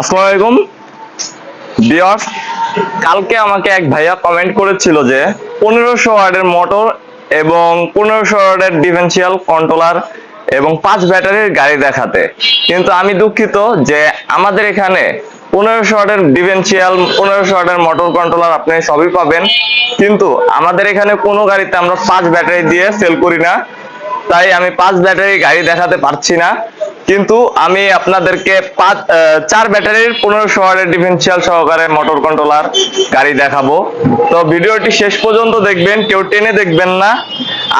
আসসালামু আলাইকুম। ভিউয়ার্স কালকে আমাকে এক ভাইয়া কমেন্ট করেছিল যে পনেরোশো ওয়ার্ডের মোটর এবং পনেরোশো ওয়ার্ডের ডিফেন্সিয়াল কন্ট্রোলার এবং পাঁচ ব্যাটারির গাড়ি দেখাতে। কিন্তু আমি দুঃখিত যে আমাদের এখানে পনেরোশো ওয়ার্ডের ডিফেন্সিয়াল পনেরোশো ওয়ার্ডের মোটর কন্ট্রোলার আপনি সবই পাবেন। কিন্তু আমাদের এখানে কোনো গাড়িতে আমরা পাঁচ ব্যাটারি দিয়ে সেল করি না। তাই আমি পাঁচ ব্যাটারি গাড়ি দেখাতে পারছি না। কিন্তু আমি আপনাদেরকে পাঁচ চার ব্যাটারির পনেরোশো ওয়ার্ডের ডিফেন্সিয়াল সহকারে মোটর কন্ট্রোলার গাড়ি দেখাবো। তো ভিডিওটি শেষ পর্যন্ত দেখবেন, কেউ টেনে দেখবেন না।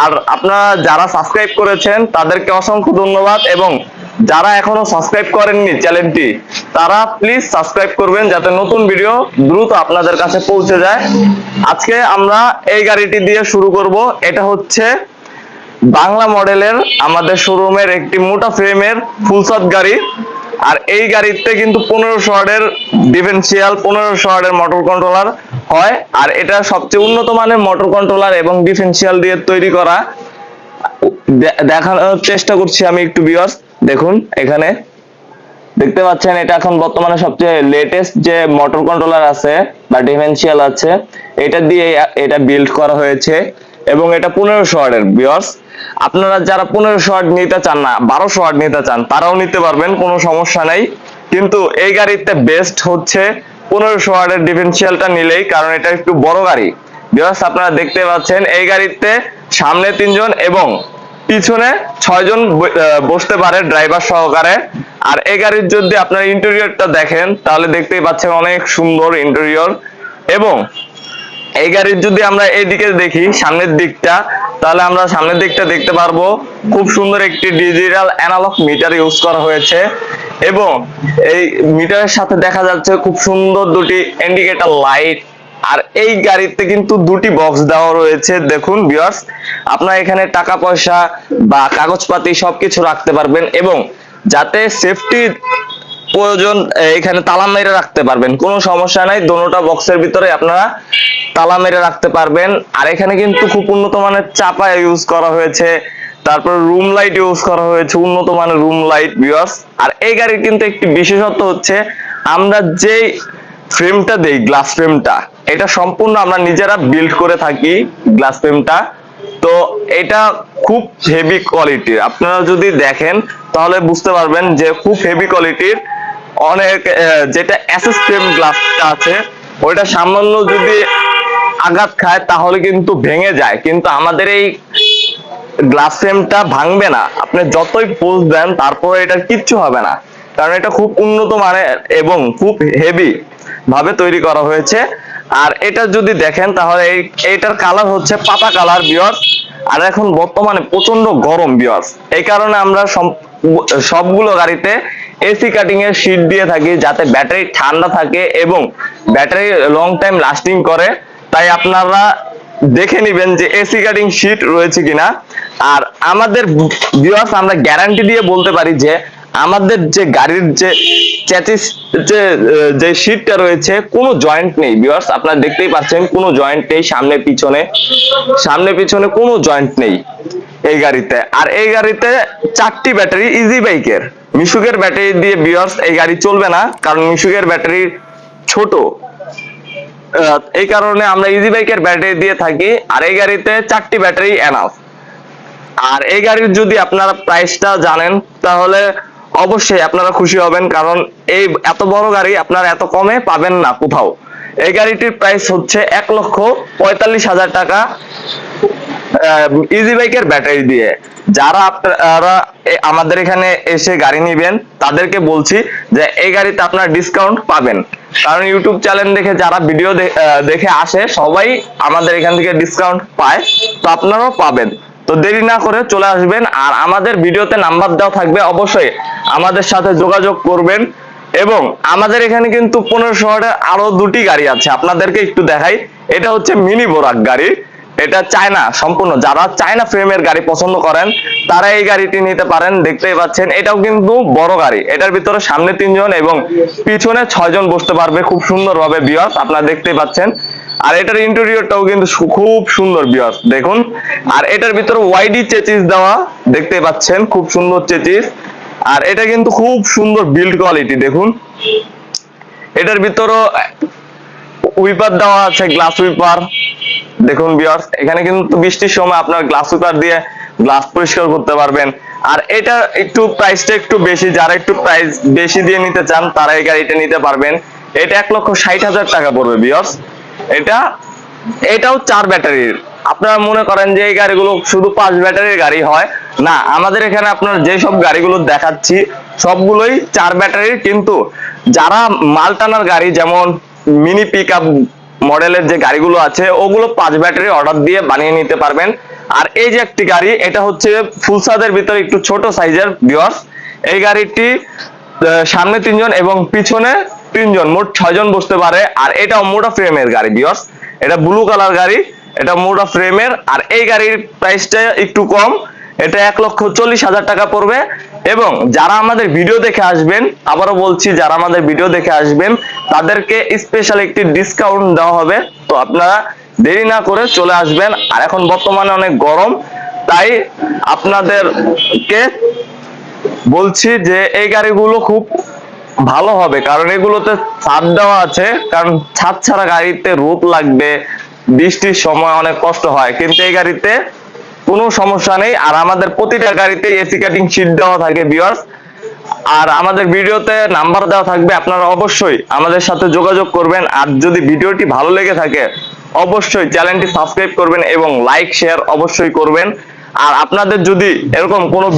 আর আপনারা যারা সাবস্ক্রাইব করেছেন, তাদেরকে অসংখ্য ধন্যবাদ এবং যারা এখনও সাবস্ক্রাইব করেননি চ্যানেলটি তারা প্লিজ সাবস্ক্রাইব করবেন যাতে নতুন ভিডিও দ্রুত আপনাদের কাছে পৌঁছে যায়। আজকে আমরা এই গাড়িটি দিয়ে শুরু করব। এটা হচ্ছে বাংলা মডেলের আমাদের শোরুমের একটি মোটা ফ্রেমের ফুলসাদ গাড়ি। আর এই গাড়িতে কিন্তু পনেরোশো ওয়ার্ডের ডিফেন্সিয়াল পনেরোশো ওয়ার্ডের মোটর কন্ট্রোলার হয়। আর এটা সবচেয়ে উন্নত মানের মোটর কন্ট্রোলার এবং ডিফেন্সিয়াল দিয়ে তৈরি করা। দেখানোর চেষ্টা করছি আমি একটু বিয়ার্স দেখুন, এখানে। দেখতে পাচ্ছেন, এটা এখন বর্তমানে সবচেয়ে লেটেস্ট যে মোটর কন্ট্রোলার আছে বা ডিফেন্সিয়াল আছে, এটা দিয়ে এটা বিল্ড করা হয়েছে। এবং এটা পনেরোশো ওয়ার্ডের বিয়ার্স আপনারা যারা পনেরোশো ওয়ার্ড নিতে চান না, বারোশো ওয়ার্ড নিতে চান, তারাও নিতে পারবেন, কোনো সমস্যা নাই। কিন্তু এই গাড়িতে বেস্ট হচ্ছে পনেরোশো ওয়ার্ডের ডিফেন্সিয়ালটা নিলেই, কারণ এটা একটু বড় গাড়ি। বিয়ার্স আপনারা দেখতে পাচ্ছেন, এই গাড়িতে সামনে তিনজন এবং পিছনে ছয়জন বসতে পারে ড্রাইভার সহকারে। আর এই গাড়ির যদি আপনার ইন্টেরিয়রটা দেখেন, তাহলে দেখতেই পাচ্ছেন অনেক সুন্দর ইন্টেরিয়র এবং এই গাড়ির যদি আমরা এইদিকে দেখি, সামনের দিকটা, তাহলে আমরা সামনের দিকটা দেখতে পারব, খুব সুন্দর একটি ডিজিটাল অ্যানালগ মিটার ইউজ করা হয়েছে এবং এই মিটারের সাথে দেখা যাচ্ছে খুব সুন্দর দুটি ইন্ডিকেটর লাইট আর এই গাড়িতে কিন্তু দুটি বক্স দেওয়া রয়েছে। দেখুন ভিউয়ার্স আপনারা এখানে টাকা পয়সা বা কাগজপাতি সবকিছু রাখতে পারবেন এবং যাতে সেফটি প্রয়োজন এখানে তালা মেরে রাখতে পারবেন। কোনো সমস্যা নাই, দোনোটা বক্সের ভিতরে আপনারা তালা মেরে রাখতে পারবেন। আর এখানে কিন্তু খুব উন্নত মানের চাপা ইউজ করা হয়েছে। তারপর রুম লাইট ইউজ করা হয়েছে, উন্নত মানের রুম লাইট ভিউয়ার্স আর এই গাড়ির কিন্তু একটি বিশেষত্ব হচ্ছে, আমরা যেই ফ্রেমটা দেই গ্লাস ফ্রেমটা এটা সম্পূর্ণ আমরা নিজেরা বিল্ড করে থাকি গ্লাস ফ্রেমটা তো এটা খুব হেভি কোয়ালিটির আপনারা যদি দেখেন, তাহলে বুঝতে পারবেন যে খুব হেভি কোয়ালিটির অনেক যেটা অ্যাসেস ফ্রেম গ্লাসটা আছে, ওইটা সামান্য যদি আঘাত খায় তাহলে কিন্তু ভেঙে যায়। কিন্তু আমাদের এই গ্লাস ফ্রেমটা ভাঙবে না। আপনি যতই পোজ দেন, তারপরে এটা কিচ্ছু হবে না। কারণ এটা খুব উন্নত মানের এবং খুব হেভি ভাবে তৈরি করা হয়েছে। আর এটা যদি দেখেন, তাহলে এই, এইটার কালার হচ্ছে পাতা কালার বিয়ার্স আর এখন বর্তমানে প্রচণ্ড গরম বিয়ার্স এই কারণে আমরা সবগুলো গাড়িতে এসি কাটিং এর শীট দিয়ে থাকি যাতে ব্যাটারি ঠান্ডা থাকে এবং ব্যাটারি লং টাইম লাস্টিং করে। তাই আপনারা দেখে নিবেন যে এসি কাটিং শীট রয়েছে কিনা। আর আমাদের ভিউয়ার্স আমরা গ্যারান্টি দিয়ে বলতে পারি যে আমাদের যে গাড়ির যে চ্যাচিস যে যে শীটটা রয়েছে, কোনো জয়েন্ট নেই। ভিউয়ার্স আপনারা দেখতেই পাচ্ছেন, কোনো জয়েন্ট নেই সামনে পিছনে। সামনে পিছনে কোনো জয়েন্ট নেই এই গাড়িতে। আর এই গাড়িতে চারটি ব্যাটারি ইজি বাইকের মিশুকের ব্যাটারি দিয়ে ভিউয়ার্স এই গাড়ি চলবে না, কারণ মিশুকের ব্যাটারি ছোট। এই কারণে আমরা ইজি বাইকের ব্যাটারি দিয়ে থাকি, আর এই গাড়িতে চারটি ব্যাটারি এনাফ আর এই গাড়ির যদি আপনারা প্রাইসটা জানেন, তাহলে অবশ্যই আপনারা খুশি হবেন, কারণ এই এত বড় গাড়ি আপনারা এত কমে পাবেন না কোথাও। এই গাড়িটির প্রাইস হচ্ছে এক লক্ষ পঁয়তাল্লিশ হাজার টাকা ইজি বাইকের ব্যাটারি দিয়ে। যারা আপনারা আমাদের এখানে এসে গাড়ি নিবেন, তাদেরকে বলছি যে এই গাড়িতে আপনারা ডিসকাউন্ট পাবেন। কারণ ইউটিউব চ্যানেল দেখে যারা ভিডিও দেখে আসে, সবাই আমাদের এখান থেকে ডিসকাউন্ট পায়, তো আপনারাও পাবেন। তো দেরি না করে চলে আসবেন, আর আমাদের ভিডিওতে নাম্বার দেওয়া থাকবে অবশ্যই। আমাদের সাথে যোগাযোগ করবেন, এবং আমাদের এখানে কিন্তু পনেরো শহরে আরও দুটি গাড়ি আছে। আপনাদেরকে একটু দেখাই। এটা হচ্ছে মিনি বোরাক গাড়ি। এটা চায়না, সম্পূর্ণ। যারা চায়না ফ্রেমের গাড়ি পছন্দ করেন তারা এই গাড়িটি নিতে পারেন, দেখতেই পাচ্ছেন। এটাও কিন্তু বড় গাড়ি। এটার ভিতরে সামনে তিনজন এবং পিছনে ছয়জন বসতে পারবে খুব সুন্দর ভাবে বিয়াস আপনারা দেখতেই পাচ্ছেন। আর এটার ইন্টেরিয়রটাও কিন্তু খুব সুন্দর বিয়াস দেখুন। আর এটার ভিতরে ওয়াইডি চেচিস দেওয়া দেখতে পাচ্ছেন, খুব সুন্দর চেচিস। আর এটা কিন্তু খুব সুন্দর বিল্ড কোয়ালিটি দেখুন। এটার ভিতরও উইপার দেওয়া আছে গ্লাস উইপার দেখুন বিয়ার্স এখানে কিন্তু বৃষ্টির সময় আপনার গ্লাস উইপার দিয়ে গ্লাস পরিষ্কার করতে পারবেন। আর এটা একটু প্রাইসটা একটু বেশি, যারা একটু প্রাইস বেশি দিয়ে নিতে চান, তারা এই গাড়িটা নিতে পারবেন। এটা এক লক্ষ ষাট হাজার টাকা পড়বে বিয়ার্স এটা, এটাও চার ব্যাটারির। আপনারা মনে করেন যে এই গাড়িগুলো শুধু পাঁচ ব্যাটারির গাড়ি হয়। না, আমাদের এখানে আপনার যে সব গাড়িগুলো দেখাচ্ছি, সবগুলোই চার ব্যাটারির। কিন্তু যারা মাল টানার গাড়ি, যেমন মিনি পিক আপ মডেলের যে গাড়িগুলো আছে, ওগুলো পাঁচ ব্যাটারি অর্ডার দিয়ে বানিয়ে নিতে পারবেন। আর এই যে একটি গাড়ি, এটা হচ্ছে ফুল সাদের ভিতরে একটু ছোট সাইজের বিয়ার্স এই গাড়িটি সামনে তিনজন এবং পিছনে তিনজন, মোট ছয়জন বসতে পারে। আর এটা মোটা ফ্রেমের গাড়ি বিয়ার্স এটা ব্লু কালার গাড়ি, এটা মোটা ফ্রেমের আর এই গাড়ির প্রাইসটা একটু কম, এটা এক লক্ষ চল্লিশ হাজার টাকা পড়বে। এবং যারা আমাদের ভিডিও দেখে আসবেন, আবারও বলছি, যারা আমাদের ভিডিও দেখে আসবেন, তাদেরকে স্পেশাল একটি ডিসকাউন্ট দেওয়া হবে। তো আপনারা দেরি না করে চলে আসবেন। আর এখন বর্তমানে অনেক গরম, তাই আপনাদেরকে বলছি যে এই গাড়িগুলো খুব ভালো হবে, কারণ এগুলোতে ছাদ দেওয়া আছে। কারণ ছাদ ছাড়া গাড়িতে রোদ লাগবে, বৃষ্টির সময় অনেক কষ্ট হয়। কিন্তু এই গাড়িতে কোনো সমস্যা নেই। আর আমাদের প্রতিটা গাড়িতে এসি কাটিং শীট দেওয়া থাকে ভিউয়ার্স আর আমাদের ভিডিওতে নাম্বার দেওয়া থাকবে, আপনারা অবশ্যই আমাদের সাথে যোগাযোগ করবেন। আর যদি ভিডিওটি ভালো লেগে থাকে, অবশ্যই চ্যানেলটি সাবস্ক্রাইব করবেন এবং লাইক শেয়ার অবশ্যই করবেন। আর আপনাদের যদি এরকম কোনো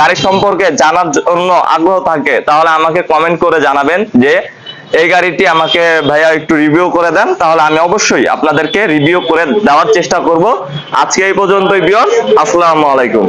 গাড়ি সম্পর্কে জানার জন্য আগ্রহ থাকে, তাহলে আমাকে কমেন্ট করে জানাবেন যে এই গাড়িটি আমাকে ভাইয়া একটু রিভিউ করে দেন, তাহলে আমি অবশ্যই আপনাদেরকে রিভিউ করে দেওয়ার চেষ্টা করব। আজকে এই পর্যন্তই বিয়স আসসালামু আলাইকুম।